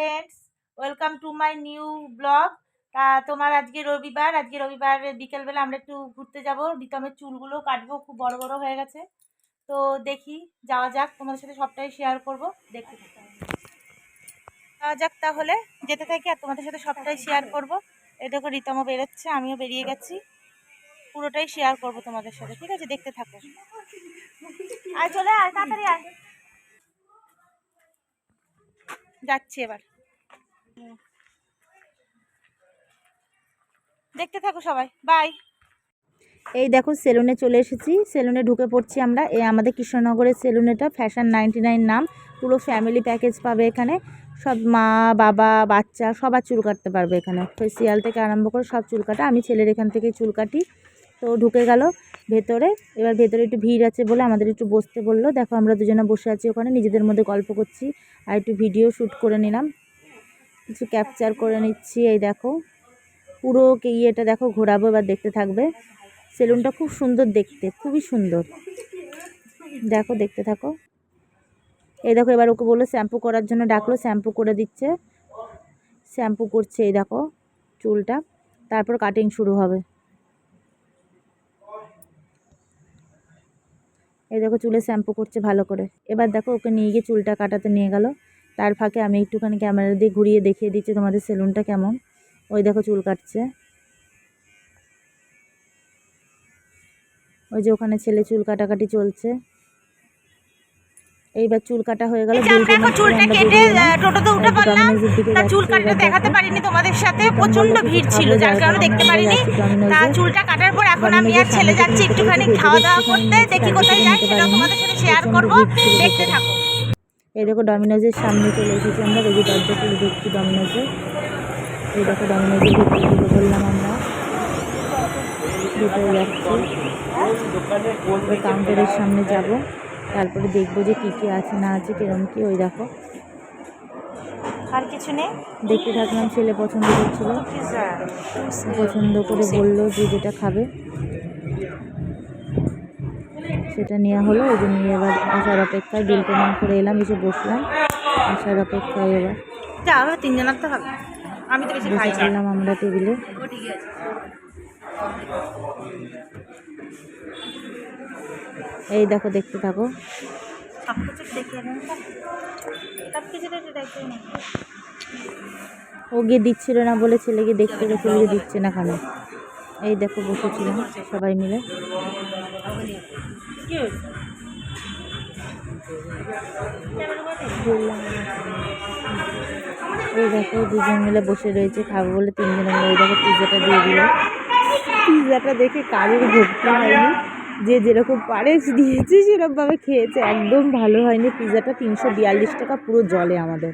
Friends welcome to my new blog তা তোমার আজকে রবিবার আজকে রবিবার বিকেলবেলা আমরা একটু ঘুরতে যাব। রিতমের চুলগুলো কাটবো, খুব বড় বড় হয়ে গেছে। তো দেখি, যাওয়া যাক, তোমাদের সাথে সবটাই শেয়ার করব। দেখতে যাওয়া যাক তাহলে, যেতে থাকি আর তোমাদের সাথে সবটাই শেয়ার করব। এই দেখো, রিতমও বেরোচ্ছে, আমিও বেরিয়ে গেছি। পুরোটাই শেয়ার করব তোমাদের সাথে, ঠিক আছে? দেখতে থাকো। আয়, চলে আয়, তাড়াতাড়ি আয়। যাচ্ছি এবার। দেখতে থাকো সবাই বাই এই দেখো, সেলুনে চলে এসেছি। সেলুনে ঢুকে পড়ছি আমরা। এই আমাদের কৃষ্ণনগরের সেলুন এটা ফ্যাশন নাইনটি নাইন নাম। পুরো ফ্যামিলি প্যাকেজ পাবে এখানে। সব মা, বাবা, বাচ্চা, সবার চুল কাটতে পারবে এখানে। ফেসিয়াল থেকে আরম্ভ করে সব চুল কাটা। আমি ছেলের এখান থেকে চুল কাটি। তো ঢুকে গেল ভেতরে। এবার ভেতরে একটু ভিড় আছে বলে আমাদের একটু বসতে বলল। দেখো আমরা দুজনে বসে আছি ওখানে। নিজেদের মধ্যে গল্প করছি। আর একটু ভিডিও শ্যুট করে নিলাম। কিছু ক্যাপচার করে নিচ্ছি, এই দেখো। পুরো ইয়েটা দেখো, ঘোরাবো এবার দেখতে থাকবে। সেলুনটা খুব সুন্দর দেখতে, খুবই সুন্দর। দেখো, দেখতে থাকো। এই দেখো, এবার ওকে বলল শ্যাম্পু করার জন্য ডাকলো, শ্যাম্পু করে দিচ্ছে। শ্যাম্পু করছে, এই দেখো, চুলটা। তারপর কাটিং শুরু হবে। এই দেখো, চুলে শ্যাম্পু করছে ভালো করে। এবার দেখো, ওকে নিয়ে গিয়ে চুলটা কাটাতে নিয়ে গেল। তার ফাঁকে আমি একটুখানি ক্যামেরা দিয়ে ঘুরিয়ে দেখিয়ে দিচ্ছি তোমাদের সেলুনটা কেমন। ওই দেখো চুল কাটছে। ওই যে ওখানে ছেলে চুল কাটাকাটি চলছে। এইবার চুল কাটা হয়ে গেল বেরিয়ে এলাম। টোটোতে উঠে পড়লাম। তা চুল কাটতে দেখাতে পারিনি তোমাদের সাথে। প্রচণ্ড ভিড় ছিল যার কারণে দেখতে আমরা পারিনি। তা চুলটা কাটার পর এখন আমি আর ছেলে যাচ্ছি একটুখানি খাওয়া দাওয়া করতে দেখি কোথায় যাই ঘুরতে তোমাদের সাথে শেয়ার করব। দেখতে থাকো। এই দেখো ডমিনোজের সামনে চলে এসেছি আমরা। দেখি দরজা খুলে ঢুকছি ডমিনোজে এই দেখো ডমিনোজের ভিতরে ঢুকে পড়লাম আমরা। ভিতরে যাচ্ছি। কাউন্টারের সামনে যাব। তারপরে দেখব যে কী কী আছে না আছে কিরম কি ওই দেখো। আর কিছু নেই? দেখতে থাকলাম ছেলে পছন্দ করছিল। পছন্দ করে বলল যে যেটা খাবে। সেটা নেওয়া হলো ওই যে নিয়ে এবার আসার অপেক্ষায় বিল পেমেন্ট করে এলাম এসে বসলাম আসার অপেক্ষায় এবার যা আমরা তিনজনের তো হবে? আমি তো বেশি খাই আমরা টেবিলে। এই দেখো দেখতে থাকো। সব কিছু দেখে সব কিছু দেখে দেখে ও গিয়ে দিচ্ছিল না বলে ছেলেকে দেখতে গেছে ছেলেকে দিচ্ছে না কেন এই দেখো বসেছিলাম সবাই মিলে। এই দেখো, দুজন মিলে বসে রয়েছে, খাব বলে তিনজনে মিলে ওই দেখো পিৎজাটা দিয়ে দিল। পিৎজাটা দেখে কারোর ভক্তি হয়নি। যে যেরকম পারে দিয়েছে, সেরকমভাবে খেয়েছে। একদম ভালো হয়নি। পিৎজাটা তিনশো বিয়াল্লিশ টাকা পুরো জলে আমাদের।